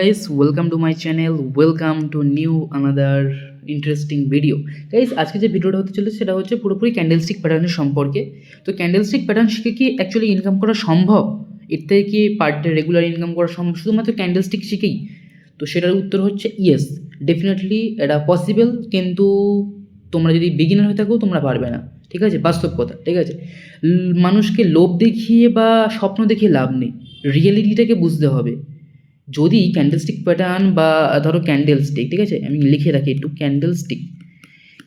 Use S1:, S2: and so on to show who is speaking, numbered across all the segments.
S1: guys, welcome to my channel. Welcome to new another interesting video guys আজকে যে ভিডিওটা হতে চলেছে, সেটা হচ্ছে পুরোপুরি ক্যান্ডেলস্টিক প্যাটার্নের সম্পর্কে। তো ক্যান্ডেলস্টিক প্যাটার্ন শিখে কি অ্যাকচুয়ালি ইনকাম করা সম্ভব? এর থেকে কি পার ডে রেগুলার ইনকাম করা সম্ভব? শুধুমাত্র ক্যান্ডেলস্টিক শিখেই। তো সেটার উত্তর হচ্ছে ইয়েস ডেফিনেটলি এটা পসিবল কিন্তু তোমরা যদি বিগিনার হয়ে থাকো, তোমরা পারবে না। ঠিক আছে? বাস্তব কথা, ঠিক আছে? মানুষকে লোভ দেখিয়ে বা স্বপ্ন দেখিয়ে লাভ নেই। রিয়েলিটিটাকে বুঝতে হবে। যদি ক্যান্ডেলস্টিক প্যাটার্ন বা, ধরো ক্যান্ডেলস্টিক ঠিক আছে? আমি লিখে রাখি একটু candle candlestick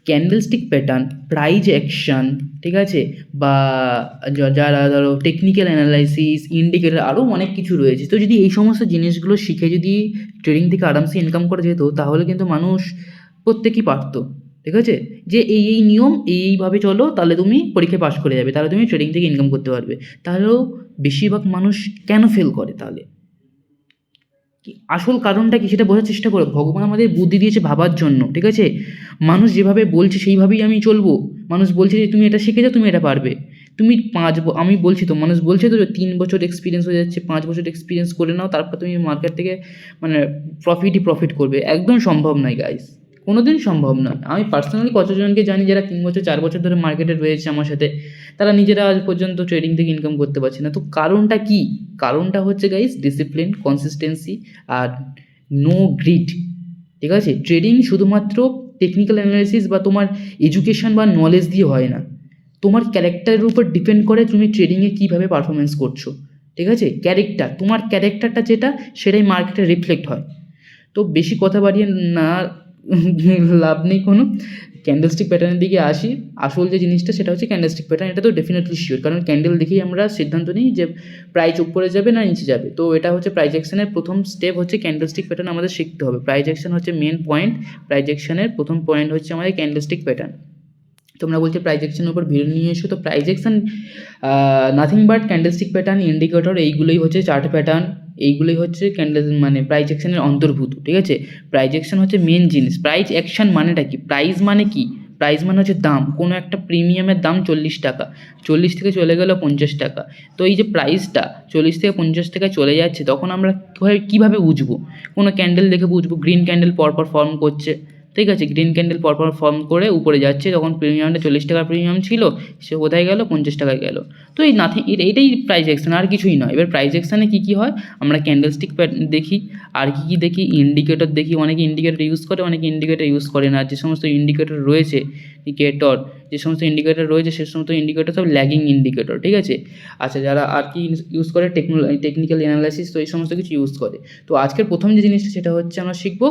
S1: candlestick pattern price action ঠিক আছে? বা যারা, ধরো টেকনিক্যাল অ্যানালাইসিস ইন্ডিকেটর আরও অনেক কিছু রয়েছে। তো যদি এই সমস্ত জিনিসগুলো শিখে যদি ট্রেডিং থেকে আরামসে ইনকাম করা যেত, তাহলে কিন্তু মানুষ প্রত্যেকেই পারতো, ঠিক আছে? যে এই এই নিয়ম এই এইভাবে চলো, তাহলে তুমি পরীক্ষায় পাশ করে যাবে, তাহলে তুমি ট্রেডিং থেকে ইনকাম করতে পারবে। তাহলেও বেশিরভাগ মানুষ কেন ফেল করে তাহলে? আসল কারণটা কি সেটা বোঝার চেষ্টা করো। ভগবান আমাদের বুদ্ধি দিয়েছে ভাবার জন্য, ঠিক আছে? মানুষ যেভাবে বলছে সেইভাবেই আমি চলবো। মানুষ বলছে যে, তুমি এটা শিখে যাও তুমি এটা পারবে। তুমি পাঁচ আমি বলছি তো, মানুষ বলছে তো তিন বছর এক্সপিরিয়েন্স হয়ে যাচ্ছে, পাঁচ বছর এক্সপিরিয়েন্স করে নাও, তারপর তুমি মার্কেট থেকে মানে প্রফিটই প্রফিট করবে। একদম সম্ভব নয় গাইস কোনোদিন সম্ভব নয়। আমি পার্সোনালি কতজনকে জানি যারা তিন বছর, চার বছর ধরে মার্কেটে রয়েছে আমার সাথে, তারা নিজেরা আজ পর্যন্ত ট্রেডিং থেকে ইনকাম করতে পারছে না। তো কারণটা কি? কারণটা হচ্ছে গাইস ডিসিপ্লিন কনসিস্টেন্সি আর নো গ্রিড ঠিক আছে? ট্রেডিং শুধুমাত্র টেকনিক্যাল অ্যানালাইসিস বা তোমার এডুকেশন বা নলেজ দিয়ে হয় না। তোমার ক্যারেক্টারের উপর ডিপেন্ড করে তুমি ট্রেডিংয়ে কীভাবে পারফরমেন্স করছ। ঠিক আছে? ক্যারেক্টার তোমার ক্যারেক্টারটা যেটা, সেটাই মার্কেটে রিফ্লেক্ট হয়। তো বেশি কথা বাড়িয়ে না লাভ নেই কোনো। ক্যান্ডেলস্টিক প্যাটার্নের দিকে আসি। আসল যে জিনিসটা সেটা হচ্ছে ক্যান্ডেলস্টিক প্যাটার্ন এটা তো ডেফিনেটলি শিওর কারণ ক্যান্ডেল দেখেই আমরা সিদ্ধান্ত নিই যে প্রাইস উপরে যাবে না নিচে যাবে। তো এটা হচ্ছে প্রাইজ অ্যাকশনের প্রথম স্টেপ হচ্ছে ক্যান্ডেলস্টিক প্যাটার্ন আমাদের শিখতে হবে। প্রাইজ অ্যাকশন হচ্ছে মেন পয়েন্ট প্রাইজ অ্যাকশনের প্রথম পয়েন্ট হচ্ছে আমাদের ক্যান্ডেলস্টিক প্যাটার্ন তোমরা বলছো প্রাইজ অ্যাকশনের উপর ভিড় নিয়ে এসো, তো price action nothing but candlestick pattern indicator এইগুলোই হচ্ছে চার্ট প্যাটার্ন এইগুলোই হচ্ছে ক্যান্ডেল মানে প্রাইজ অ্যাকশানের অন্তর্ভূত ঠিক আছে? প্রাইজ অ্যাকশন হচ্ছে মেন জিনিস। প্রাইজ অ্যাকশন মানেটা কি? প্রাইজ মানে কি? প্রাইস মানে হচ্ছে দাম। কোনো একটা প্রিমিয়ামের দাম চল্লিশ টাকা। চল্লিশ থেকে চলে গেল পঞ্চাশ টাকা। তো এই যে প্রাইসটা চল্লিশ থেকে পঞ্চাশ টাকা চলে যাচ্ছে, তখন আমরা কীভাবে কীভাবে বুঝব? কোনো ক্যান্ডেল দেখে বুঝব? গ্রিন ক্যান্ডেল পরপর ফর্ম করছে। ঠিক আছে গ্রিন ক্যান্ডেল পরপর ফর্ম করে উপরে যাচ্ছে, তখন প্রিমিয়ামটা চল্লিশ টাকার প্রিমিয়াম ছিল, সে কোথায় গেল? পঞ্চাশ টাকায় গেল। তো এই নাথিং এটাই প্রাইস অ্যাকশন আর কিছুই নয়। এবার প্রাইস অ্যাকশানে কী কী হয়? আমরা ক্যান্ডেল স্টিক দেখি, আর কী কী দেখি? ইন্ডিকেটর দেখি। অনেকে ইন্ডিকেটর ইউজ করে, অনেকে ইন্ডিকেটর ইউজ করে না। যে সমস্ত ইন্ডিকেটর রয়েছে ইন্ডিকেটর যে সমস্ত ইন্ডিকেটর রয়েছে, সে সমস্ত ইন্ডিকেটর সব ল্যাগিং ইন্ডিকেটর ঠিক আছে? আচ্ছা যারা আর কি ইউজ করে টেকনোল টেকনিক্যাল অ্যানালাইসিস তো এই সমস্ত কিছু ইউজ করে। তো আজকের প্রথম যে জিনিসটা, সেটা হচ্ছে আমরা শিখব।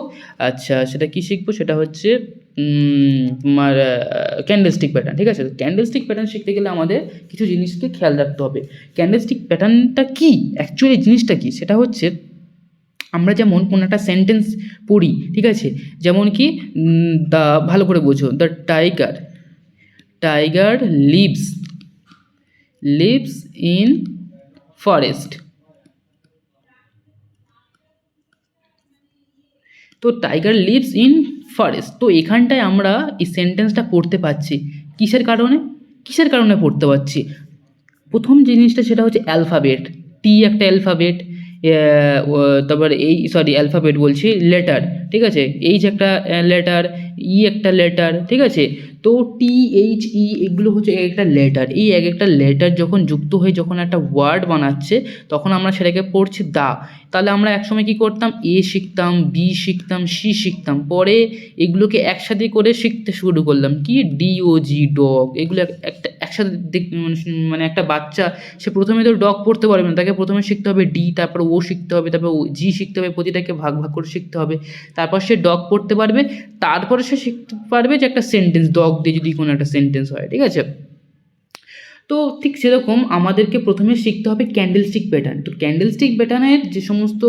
S1: আচ্ছা সেটা কি শিখব? সেটা হচ্ছে তোমার ক্যান্ডেলস্টিক প্যাটার্ন ঠিক আছে? ক্যান্ডেলস্টিক প্যাটার্ন শিখতে গেলে আমাদের কিছু জিনিসকে খেয়াল রাখতে হবে। ক্যান্ডেলস্টিক প্যাটার্নটা কি? অ্যাকচুয়ালি জিনিসটা কি? সেটা হচ্ছে, আমরা যেমন কোনো একটা সেন্টেন্স পড়ি, ঠিক আছে? যেমন কি দ্য ভালো করে বোঝো the tiger tiger lives lives in forest তো টাইগার লিভস ইন ফরেস্ট তো এখানটায় আমরা এই সেন্টেন্সটা পড়তে পারছি। কিসের কারণে? কিসের কারণে পড়তে পারছি? প্রথম জিনিসটা সেটা হচ্ছে অ্যালফাবেট টি একটা অ্যালফাবেট তারপর এই সরি অ্যালফাবেট বলছি লেটার ঠিক আছে? এইচ একটা লেটার ই একটা লেটার ঠিক আছে? তো টি এইচ ই এগুলো হচ্ছে এক একটা লেটার এই এক একটা লেটার যখন যুক্ত হয়ে যখন একটা ওয়ার্ড বানাচ্ছে, তখন আমরা সেটাকে পড়ছি দা। তাহলে আমরা একসময় কী করতাম? এ শিখতাম, বি শিখতাম, সি শিখতাম। পরে এগুলোকে একসাথে করে শিখতে শুরু করলাম। কি? ডি ও জি ডগ এগুলো এক- একটা, একসাথে মানে মানে একটা বাচ্চা, সে প্রথমে তো ডগ পড়তে পারবে না। তাকে প্রথমে শিখতে হবে ডি তারপর ও শিখতে হবে, তারপর ও জি শিখতে হবে, প্রতিটাকে ভাগ ভাগ করে শিখতে হবে। তারপর সে ডগ পড়তে পারবে, তারপরে সে শিখতে পারবে যে একটা সেন্টেন্স ডগ দিয়ে যদি কোনো একটা সেন্টেন্স হয়, ঠিক আছে? তো ঠিক সেরকম আমাদেরকে প্রথমে শিখতে হবে ক্যান্ডেলস্টিক প্যাটার্ন তো ক্যান্ডেলস্টিক প্যাটার্নের যে সমস্ত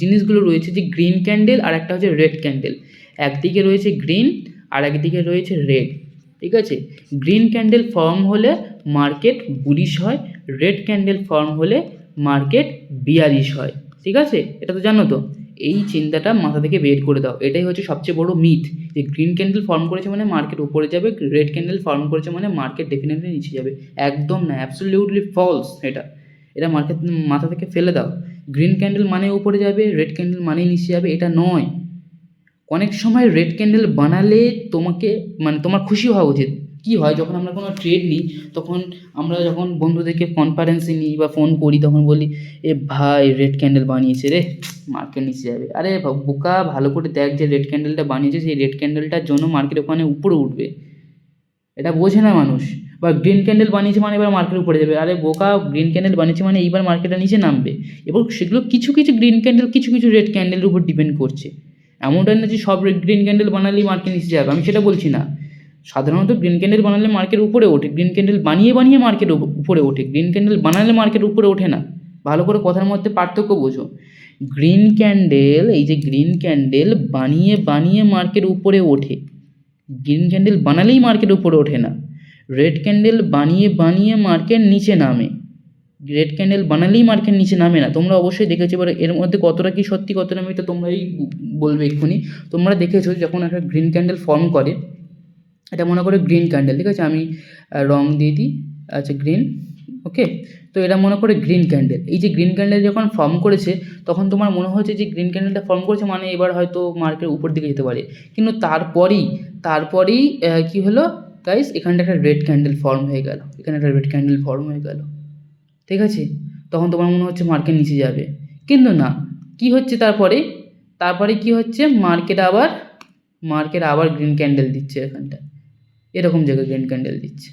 S1: জিনিসগুলো রয়েছে, যে গ্রিন ক্যান্ডেল আর একটা হচ্ছে রেড ক্যান্ডেল একদিকে রয়েছে গ্রিন আর একদিকে রয়েছে রেড ঠিক আছে? গ্রিন ক্যান্ডেল ফর্ম হলে মার্কেট বুলিশ হয় রেড ক্যান্ডেল ফর্ম হলে মার্কেট বিয়ারিশ হয়, ঠিক আছে? এটা তো জানো তো? এই চিন্তাটা মাথা থেকে বের করে দাও। এটাই হচ্ছে সবচেয়ে বড় মিথ যে গ্রিন ক্যান্ডেল ফর্ম করেছে মানে মার্কেট উপরে যাবে রেড ক্যান্ডেল ফর্ম করেছে মানে মার্কেট ডেফিনেটলি নিচে যাবে। একদম না অ্যাবসলিউটলি ফলস এটা। এটা মার্কেট মাথা থেকে ফেলে দাও। গ্রিন ক্যান্ডেল মানে উপরে যাবে রেড ক্যান্ডেল মানে নিচে যাবে, এটা নয়। অনেক সময় রেড ক্যান্ডেল বানালে তোমাকে মানে তোমার খুশি হওয়া উচিত। কী হয়, যখন আমরা কোনো ট্রেড নিই, তখন আমরা যখন বন্ধুদেরকে কনফারেন্সে নিই বা ফোন করি, তখন বলি, এ ভাই রেড ক্যান্ডেল বানিয়েছে রে মার্কেট নিচে যাবে। আরে বোকা, ভালো করে দেখ যে রেড ক্যান্ডেলটা বানিয়েছে, সেই রেড ক্যান্ডেলটার জন্য মার্কেট ওখানে উপরে উঠবে। এটা বোঝে না মানুষ। বা গ্রিন ক্যান্ডেল বানিয়েছে মানে এবার মার্কেট উপরে যাবে। আরে বোকা গ্রিন ক্যান্ডেল বানিয়েছে মানে এইবার মার্কেটটা নিচে নামবে। এবং সেগুলো কিছু কিছু গ্রিন ক্যান্ডেল কিছু কিছু রেড ক্যান্ডেলের উপর ডিপেন্ড করছে। এমনটা না যে সব গ্রিন ক্যান্ডেল বানালেই মার্কেট নিচে যাবে। আমি সেটা বলছি না। সাধারণত গ্রিন ক্যান্ডেল বানালে মার্কেট উপরে ওঠে। গ্রিন ক্যান্ডেল বানিয়ে বানিয়ে মার্কেট উপরে ওঠে। গ্রিন ক্যান্ডেল বানালে মার্কেট উপরে ওঠে না। ভালো করে কথার মধ্যে পার্থক্য বোঝো। গ্রিন ক্যান্ডেল এই যে গ্রিন ক্যান্ডেল বানিয়ে বানিয়ে মার্কেট উপরে ওঠে। গ্রিন ক্যান্ডেল বানালেই মার্কেট উপরে ওঠে না। রেড ক্যান্ডেল বানিয়ে বানিয়ে মার্কেট নিচে নামে। রেড ক্যান্ডেল বানালেই মার্কেট নিচে নামে না। তোমরা অবশ্যই দেখেছ। এবার এর মধ্যে কতটা কি সত্যি, কতটা মিথ্যা তোমরাই বলবে এক্ষুনি। তোমরা দেখেছ যখন একটা গ্রিন ক্যান্ডেল ফর্ম করে এটা মনে করে গ্রিন ক্যান্ডেল ঠিক আছে? আমি রং দিয়ে দিই আচ্ছা গ্রিন ওকে তো এটা মনে করে গ্রিন ক্যান্ডেল এই যে গ্রিন ক্যান্ডেল যখন ফর্ম করেছে, তখন তোমার মনে হচ্ছে যে গ্রিন ক্যান্ডেলটা ফর্ম করেছে মানে এবার হয়তো মার্কেট উপর দিকে যেতে পারে। কিন্তু তারপরেই তারপরেই কি হলো? গাইস এখানটা একটা রেড ক্যান্ডেল ফর্ম হয়ে গেল। এখানে একটা রেড ক্যান্ডেল ফর্ম হয়ে গেল। ঠিক আছে? তখন তোমার মনে হচ্ছে মার্কেট নিচে যাবে। কিন্তু না, কি হচ্ছে তারপরে? তারপরে কি হচ্ছে? মার্কেট আবার মার্কেট আবার গ্রিন ক্যান্ডেল দিচ্ছে এখানটা এরকম জায়গায় গ্রিন ক্যান্ডেল দিচ্ছে।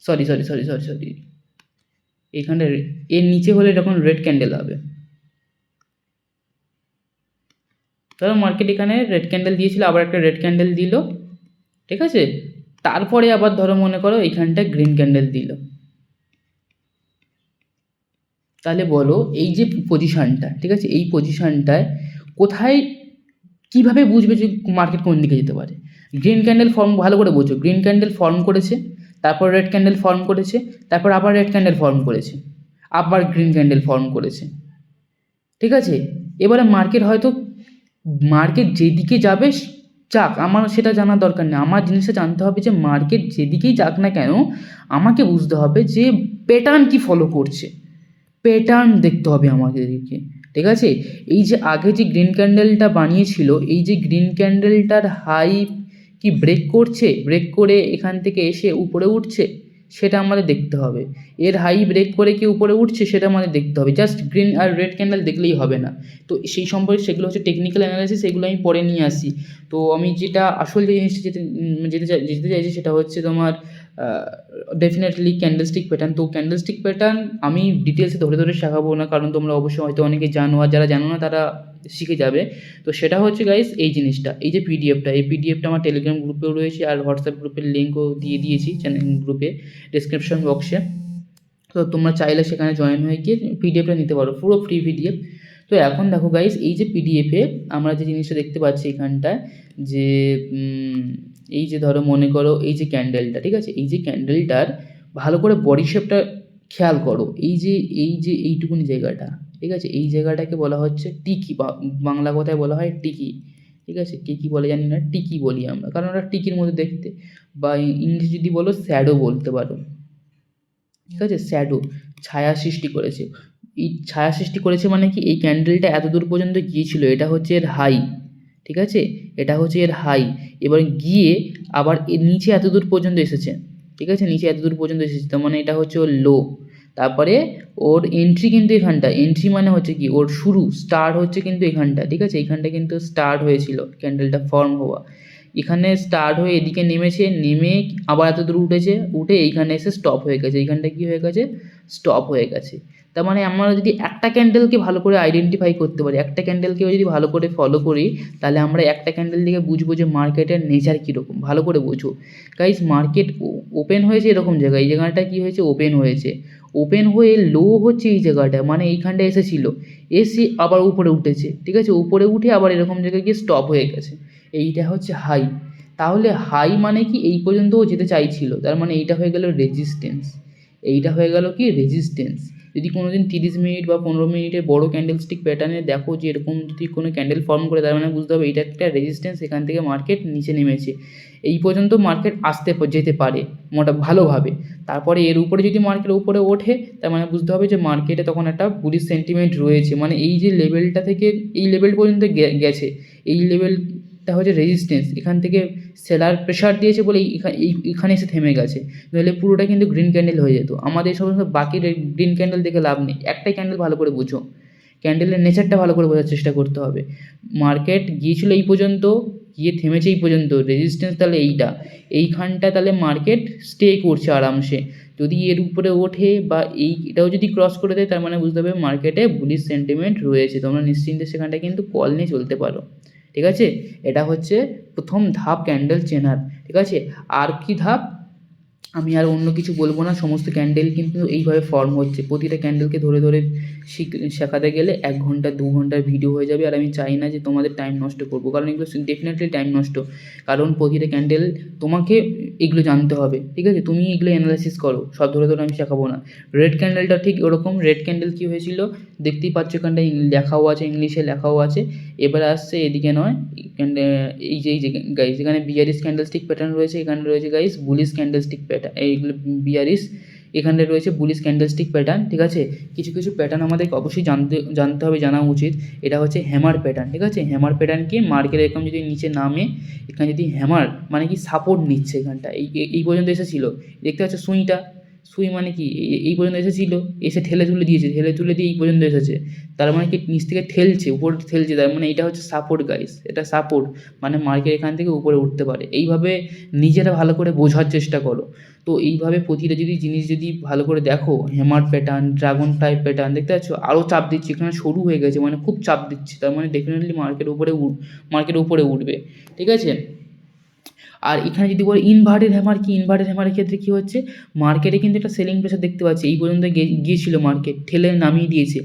S1: Sorry sorry sorry sorry sorry এখানটা রে- এর নিচে হলে তখন রেড ক্যান্ডেল হবে। ধরো মার্কেট এখানে রেড ক্যান্ডেল দিয়েছিল, আবার একটা রেড ক্যান্ডেল দিল, ঠিক আছে? তারপরে আবার ধরো মনে করো এইখানটা গ্রিন ক্যান্ডেল দিল। তাহলে বলো এই যে পজিশানটা ঠিক আছে? এই পজিশানটায় কোথায়, কীভাবে বুঝবে যে মার্কেট কোন দিকে যেতে পারে? গ্রিন ক্যান্ডেল ফর্ম ভালো করে বোঝো। গ্রিন ক্যান্ডেল ফর্ম করেছে, তারপর রেড ক্যান্ডেল ফর্ম করেছে, তারপর আবার রেড ক্যান্ডেল ফর্ম করেছে, আবার গ্রিন ক্যান্ডেল ফর্ম করেছে। ঠিক আছে? এবারে মার্কেট হয়তো মার্কেট যেদিকে যাবে, যাক, আমার সেটা জানার দরকার নেই। আমার জিনিসটা জানতে হবে যে মার্কেট যেদিকেই যাক না কেন, আমাকে বুঝতে হবে যে প্যাটার্ন কি ফলো করছে। প্যাটার্ন দেখতে হবে আমাদেরকে ঠিক আছে? এই যে আগে যে গ্রিন ক্যান্ডেলটা বানিয়েছিল, এই যে গ্রিন ক্যান্ডেলটার হাই কি ব্রেক করছে? ব্রেক করে এখান থেকে এসে উপরে উঠছে? সেটা আমাদের দেখতে হবে। এর হাই ব্রেক করে কি উপরে উঠছে? সেটা আমাদের দেখতে হবে। জাস্ট গ্রিন আর রেড ক্যান্ডেল দেখলেই হবে না। তো সেই সম্পর্কে সেগুলো হচ্ছে টেকনিক্যাল অ্যানালাইসিস সেগুলো আমি পরে নিয়ে আসি। তো আমি যেটা, আসল যে জিনিসটা যেতে যেতে যেতে চাইছি সেটা হচ্ছে তোমার ডেফিনেটলি ক্যান্ডেলস্টিক প্যাটার্ন তো ক্যান্ডেলস্টিক প্যাটার্ন আমি ডিটেলসে ধরে ধরে শেখাবো না, কারণ তোমরা অবশ্যই হয়তো অনেকে জানো, আর যারা জানো না, তারা শিখে যাবে। তো সেটা হচ্ছে গাইস এই জিনিসটা, এই যে পিডিএফটা এই পিডিএফটা আমার টেলিগ্রাম গ্রুপেও রয়েছে, আর হোয়াটসঅ্যাপ গ্রুপের লিঙ্কও দিয়ে দিয়েছি চ্যানেল গ্রুপে ডিসক্রিপশন বক্সে তো তোমরা চাইলে সেখানে জয়েন হয়ে গিয়ে পিডিএফটা নিতে পারো, পুরো ফ্রি পিডিএফ তো এখন দেখো গাইস এই যে পিডিএফে আমরা যে জিনিসটা দেখতে পাচ্ছি এখানটায় যে এই যে ধরো মনে করো এই যে ক্যান্ডেলটা ঠিক আছে? এই যে ক্যান্ডেলটার ভালো করে বডি শেপটা খেয়াল করো। এই যে এই যে এইটুকুনি জায়গাটা, ঠিক আছে? এই জায়গাটাকে বলা হচ্ছে টিকি বাংলা কথায় বলা হয় টিকি ঠিক আছে? কে কী বলে জানি না টিকি বলি আমরা, কারণ ওরা টিকির মধ্যে দেখতে, বা ইংলিশ যদি বলো স্যাডো বলতে পারো, ঠিক আছে? শ্যাডো ছায়া সৃষ্টি করেছে। ছায়া সৃষ্টি করেছে মানে কি? এই ক্যান্ডেলটা এত দূর পর্যন্ত গিয়েছিল। এটা হচ্ছে এর হাই, ঠিক আছে? এটা হচ্ছে এর হাই। এবার গিয়ে আবার এর নিচে এত দূর পর্যন্ত এসেছে, ঠিক আছে? নিচে এত দূর পর্যন্ত এসেছে। তার মানে এটা হচ্ছে ওর লো তারপরে ওর এন্ট্রি কিন্তু এখানটা। এন্ট্রি মানে হচ্ছে কি? ওর শুরু স্টার্ট হচ্ছে কিন্তু এখানটা, ঠিক আছে? এখানটা কিন্তু স্টার্ট হয়েছিল, ক্যান্ডেলটা ফর্ম হওয়া। এখানে স্টার্ট হয়ে এদিকে নেমেছে, নেমে আবার এত দূর উঠেছে, উঠে এইখানে এসে স্টপ হয়ে গেছে। এইখানটা কী হয়ে গেছে? স্টপ হয়ে গেছে। তার মানে আমরা যদি একটা ক্যান্ডেলকে ভালো করে আইডেন্টিফাই করতে পারি, একটা ক্যান্ডেলকেও যদি ভালো করে ফলো করি, তাহলে আমরা একটা ক্যান্ডেল থেকে বুঝব যে মার্কেটের নেচার কীরকম। ভালো করে বুঝো। গাইজ মার্কেট ওপেন হয়েছে এরকম জায়গায়। এই জায়গাটা কী হয়েছে? ওপেন হয়েছে। ওপেন হয়ে লো হচ্ছে এই জায়গাটা। মানে এইখানটা এসেছিল। এসে আবার উপরে উঠেছে। ঠিক আছে? উপরে উঠে আবার এরকম জায়গায় গিয়ে স্টপ হয়ে গেছে। এইটা হচ্ছে হাই তাহলে হাই মানে কি? এই পর্যন্তও যেতে চাইছিল। তার মানে এইটা হয়ে গেল রেজিস্ট্যান্স এইটা হয়ে গেল কি রেজিস্ট্যান্স যদি কোনো দিন তিরিশ মিনিট বা পনেরো মিনিটের বড়ো ক্যান্ডেল স্টিক প্যাটার্নে দেখো যে এরকম যদি কোনো ক্যান্ডেল ফর্ম করে, তার মানে বুঝতে হবে এটা একটা রেজিস্ট্যান্স এখান থেকে মার্কেট নিচে নেমেছে। এই পর্যন্ত মার্কেট আসতে যেতে পারে মোটা ভালোভাবে। তারপরে এর উপরে যদি মার্কেট উপরে ওঠে, তার মানে বুঝতে হবে যে মার্কেটে তখন একটা বুলিশ সেন্টিমেন্ট রয়েছে। মানে এই যে লেভেলটা থেকে, এই লেভেল পর্যন্ত গেছে। এই লেভেলটা হচ্ছে রেজিস্ট্যান্স এখান থেকে সেলার প্রেশার দিয়েছে বলে এখানে এসে থেমে গেছে। নইলে পুরোটা কিন্তু গ্রিন ক্যান্ডেল হয়ে যেত। আমাদের সমস্ত বাকি গ্রিন ক্যান্ডেল দেখে লাভ নেই। একটাই ক্যান্ডেল ভালো করে বুঝো। ক্যান্ডেলের নেচারটা ভালো করে বোঝার চেষ্টা করতে হবে। মার্কেট গিয়েছিল এই পর্যন্ত, গিয়ে থেমেছে এই পর্যন্ত। রেজিস্ট্যান্স তাহলে এইটা। এইখানটা তাহলে মার্কেট স্টে করছে আরামসে। যদি এর উপরে ওঠে বা এই, এটাও যদি ক্রস করে দেয়, তার মানে বুঝতে হবে মার্কেটে বুলিশ সেন্টিমেন্ট রয়েছে। তোমরা নিশ্চিন্তে সেখানটা কিন্তু কল নিয়ে চলতে পারো। ঠিক আছে? এটা হচ্ছে প্রথম ধাপ ক্যান্ডেল চেনার ঠিক আছে? আর কি ধাপ? আমি আর অন্য কিছু বলব না, সমস্ত ক্যান্ডেল কিন্তু এইভাবে ফর্ম হচ্ছে। প্রতিটা ক্যান্ডেলকে ধরে ধরে শিখ, শেখাতে গেলে এক ঘণ্টা, দু ঘণ্টার ভিডিও হয়ে যাবে। আর আমি চাই না যে তোমাদের টাইম নষ্ট করব। কারণ এগুলো ডেফিনেটলি টাইম নষ্ট। কারণ প্রতিটা ক্যান্ডেল তোমাকে এগুলো জানতে হবে, ঠিক আছে? তুমি এগুলো অ্যানালাইসিস করো। সব ধরে ধরে আমি শেখাবো না। রেড ক্যান্ডেলটা ঠিক ওরকম। রেড ক্যান্ডেল কী হয়েছিল? দেখতেই পাচ্ছ এখানটায় লেখাও আছে, ইংলিশে লেখাও আছে। এবারে আসছে এদিকে নয় এখানটা- এই যে এই যে গাইস এখানে বিয়ারিস ক্যান্ডেলস্টিক প্যাটার্ন রয়েছে, এখানে রয়েছে গাইস বুলিশ ক্যান্ডেলস্টিক প্যাটার্ন এইগুলো বিয়ারিস। এখানে রয়েছে বুলিশ ক্যান্ডেলস্টিক প্যাটার্ন ঠিক আছে? কিছু কিছু প্যাটার্ন আমাদেরকে অবশ্যই জানতে জানতে হবে, জানা উচিত। এটা হচ্ছে হ্যামার প্যাটার্ন ঠিক আছে? হ্যামার প্যাটার্ন কি মার্কেট এরকম যদি নিচে নামে, এখানে যদি হ্যামার মানে কি সাপোর্ট নিচ্ছে এখানটা। এই, এই- পর্যন্ত এসেছিল। দেখতে পাচ্ছ সুইটা? সুই মানে কি? এই পর্যন্ত এসেছিল। এসে ঠেলে তুলে দিয়েছে, ঠেলে তুলে দিয়ে এই পর্যন্ত এসেছে। তার মানে কি নিচ থেকে ঠেলছে, উপর ঠেলছে। তার মানে এটা হচ্ছে সাপোর্ট গাইস এটা সাপোর্ট মানে মার্কেট এখান থেকে উপরে উঠতে পারে। এইভাবে নিজেরা ভালো করে বোঝার চেষ্টা করো। তো এইভাবে প্রতিটা যদি জিনিস যদি ভালো করে দেখো hammer pattern dragonfly pattern দেখতে পাচ্ছ? আরও চাপ দিচ্ছে, এখানে সরু হয়ে গেছে মানে খুব চাপ দিচ্ছে, তার মানে ডেফিনেটলি মার্কেট উপরে উঠ মার্কেট উপরে উঠবে, ঠিক আছে? আর এখানে যদি বলো ইনভার্টেড হ্যামার কি? ইনভার্টেড হ্যামারের ক্ষেত্রে কী হচ্ছে? মার্কেটে কিন্তু একটা সেলিং প্রেশার দেখতে পাচ্ছি, এই পর্যন্ত গিয়েছিল মার্কেট ঠেলে নামিয়ে দিয়েছে,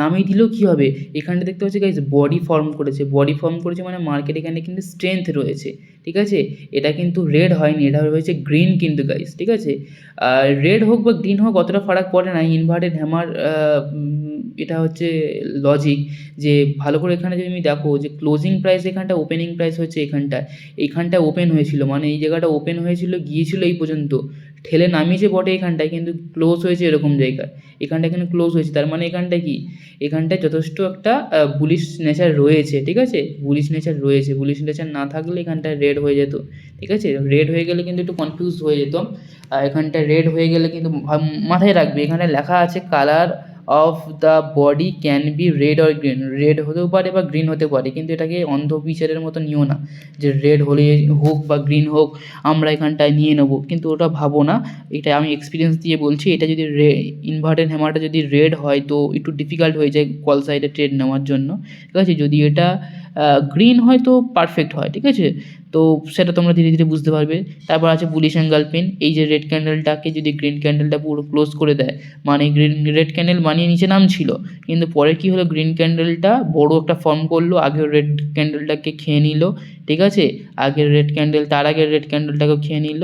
S1: নামিয়ে দিলেও কী হবে? এখানটা দেখতে পাচ্ছি গাইজ বডি ফর্ম করেছে বডি ফর্ম করেছে মানে মার্কেট এখানে কিন্তু স্ট্রেংথ রয়েছে ঠিক আছে? এটা কিন্তু রেড হয়নি, এটা হয়েছে গ্রিন কিন্তু গাইস ঠিক আছে? আর রেড হোক বা গ্রিন হোক, অতটা ফারাক পড়ে না ইনভার্টেড হ্যামার এটা হচ্ছে লজিক যে ভালো করে এখানে যদি তুমি দেখো যে ক্লোজিং প্রাইস এখানটা ওপেনিং প্রাইস হচ্ছে এখানটা এইখানটা ওপেন হয়েছিল মানে এই জায়গাটা ওপেন হয়েছিল, গিয়েছিল এই পর্যন্ত। ঠেলে নামিয়েছে বটে এখানটায়, কিন্তু ক্লোজ হয়েছে এরকম জায়গায়। এখানটা এখানে ক্লোজ হয়েছে। তার মানে এখানটা কি? এখানটায় যথেষ্ট একটা বুলিশ নেচার রয়েছে, ঠিক আছে? বুলিশ নেচার রয়েছে। বুলিশ নেচার না থাকলে এখানটায় রেড হয়ে যেত, ঠিক আছে? রেড হয়ে গেলে কিন্তু একটু কনফিউজ হয়ে যেত। এখানটায় রেড হয়ে গেলে কিন্তু মাথায় রাখবে। এখানে লেখা আছে colour of the body can be red or green red হতেও পারে বা গ্রিন হতে পারে, কিন্তু এটাকে অন্ধ বিচারের মতো নিও না। যে রেড হলে হোক বা গ্রিন হোক, আমরা এখানটায় নিয়ে নেব। কিন্তু ওটা ভাবো না, এটা আমি এক্সপিরিয়েন্স দিয়ে বলছি, এটা যদি রে ইনভার্টেড হ্যামারটা যদি রেড হয়, তো একটু ডিফিকাল্ট হয়ে যায় কল সাইডে ট্রেড নেওয়ার জন্য। ঠিক আছে? যদি এটা গ্রিন হয়, তো পারফেক্ট হয়, ঠিক আছে? তো সেটা তোমরা ধীরে ধীরে বুঝতে পারবে। তারপর আছে পুলিশ অ্যাঙ্গেল পেন এই যে রেড ক্যান্ডেলটাকে যদি গ্রিন ক্যান্ডেলটা পুরো ক্লোজ করে দেয় মানে গ্রিন রেড ক্যান্ডেল বানিয়ে নিচে নাম ছিল কিন্তু পরে কি হলো? গ্রিন ক্যান্ডেলটা বড় একটা ফর্ম করল আগে রেড ক্যান্ডেলটাকে খেয়ে নিল ঠিক আছে? আগের রেড ক্যান্ডেল তার আগের রেড ক্যান্ডেলটাকেও খেয়ে নিল।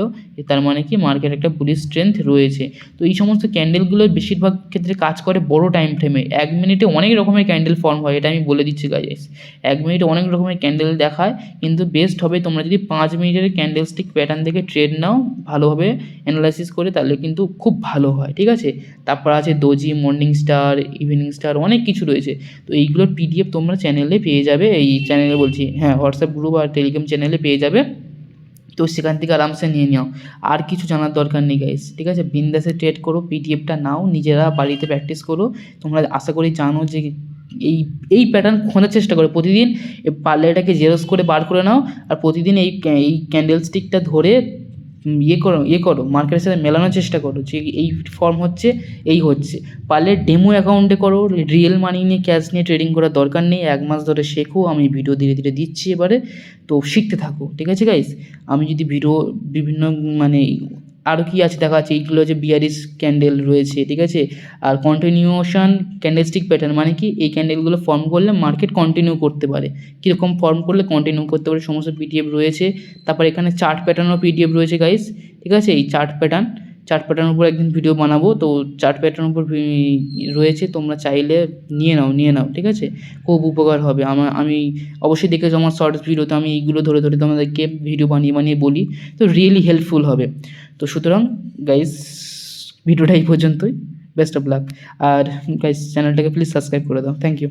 S1: তার মানে কি? মার্কেট একটা বুলিশ স্ট্রেংথ রয়েছে। তো এই সমস্ত ক্যান্ডেলগুলো বেশিরভাগ ক্ষেত্রে কাজ করে বড় টাইম ফ্রেমে এক মিনিটে অনেক রকমের ক্যান্ডেল ফর্ম হয়, এটা আমি বলে দিচ্ছি গাইস এক মিনিটে অনেক রকমের ক্যান্ডেল দেখায়, কিন্তু বেস্ট হবে তোমরা যদি পাঁচ মিনিটের ক্যান্ডেল স্টিক প্যাটার্ন থেকে ট্রেড নাও, ভালোভাবে অ্যানালাইসিস করে, তাহলে কিন্তু খুব ভালো হয়, ঠিক আছে? তারপর আছে doji morning star evening star অনেক কিছু রয়েছে। তো এইগুলোর পিডিএফ তোমরা চ্যানেলে পেয়ে যাবে। এই চ্যানেলে বলছি হ্যাঁ হোয়াটসঅ্যাপ গ্রুপ আর টেলিগ্রাম চ্যানেলে পেয়ে যাবে। তো সেখান থেকে আরামসে নিয়ে নাও। আর কিছু জানার দরকার নেই গাইস ঠিক আছে? বিন্দাসে ট্রেড করো পিডিএফটা নাও, নিজেরা বাড়িতে প্র্যাকটিস করো। তোমরা আশা করি জানো যে এই এই প্যাটার্ন খোঁজার চেষ্টা করো। প্রতিদিন এই পারলে এটাকে জেরক্স করে বার করে নাও। আর প্রতিদিন এই এই ক্যান্ডেল স্টিকটা ধরে ইয়ে করো ইয়ে করো মার্কেটের সাথে মেলানোর চেষ্টা করো যে এই ফর্ম হচ্ছে, এই হচ্ছে। পারলে ডেমো অ্যাকাউন্টে করো রিয়েল মানি নিয়ে ক্যাশ নিয়ে ট্রেডিং করার দরকার নেই, এক মাস ধরে শেখো, আমি ভিডিও ধীরে ধীরে দিচ্ছি এবারে, তো শিখতে থাকো, ঠিক আছে গাইস আমি যদি ভিডিও বিভিন্ন মানে আরও কী আছে দেখা যাচ্ছে? এইগুলো হচ্ছে বিয়ারিস ক্যান্ডেল রয়েছে, ঠিক আছে? আর কন্টিনিউশন ক্যান্ডেলস্টিক প্যাটার্ন মানে কি? এই ক্যান্ডেলগুলো ফর্ম করলে মার্কেট কন্টিনিউ করতে পারে। কীরকম ফর্ম করলে কন্টিনিউ করতে পারে? সমস্ত পিটিএফ রয়েছে। তারপর এখানে চার্ট প্যাটার্নও পিটিএফ রয়েছে গাইস ঠিক আছে? এই চার্ট প্যাটার্ন চার্ট প্যাটার্নের উপর একদিন ভিডিও বানাবো। তো চার্ট প্যাটার্নের উপর রয়েছে, তোমরা চাইলে নিয়ে নাও নিয়ে নাও, ঠিক আছে? খুব উপকার হবে। আমার আমি অবশ্যই দেখেছ আমার শর্টস ভিডিওতে আমি এইগুলো ধরে ধরে তোমাদেরকে ভিডিও বানিয়ে বানিয়ে বলি। তো রিয়েলি হেল্পফুল হবে। তো সুতরাং গাইজ ভিডিওটা এই পর্যন্তই। বেস্ট অফ লাক আর গাইজ চ্যানেলটাকে প্লিজ সাবস্ক্রাইব করে দাও। Thank you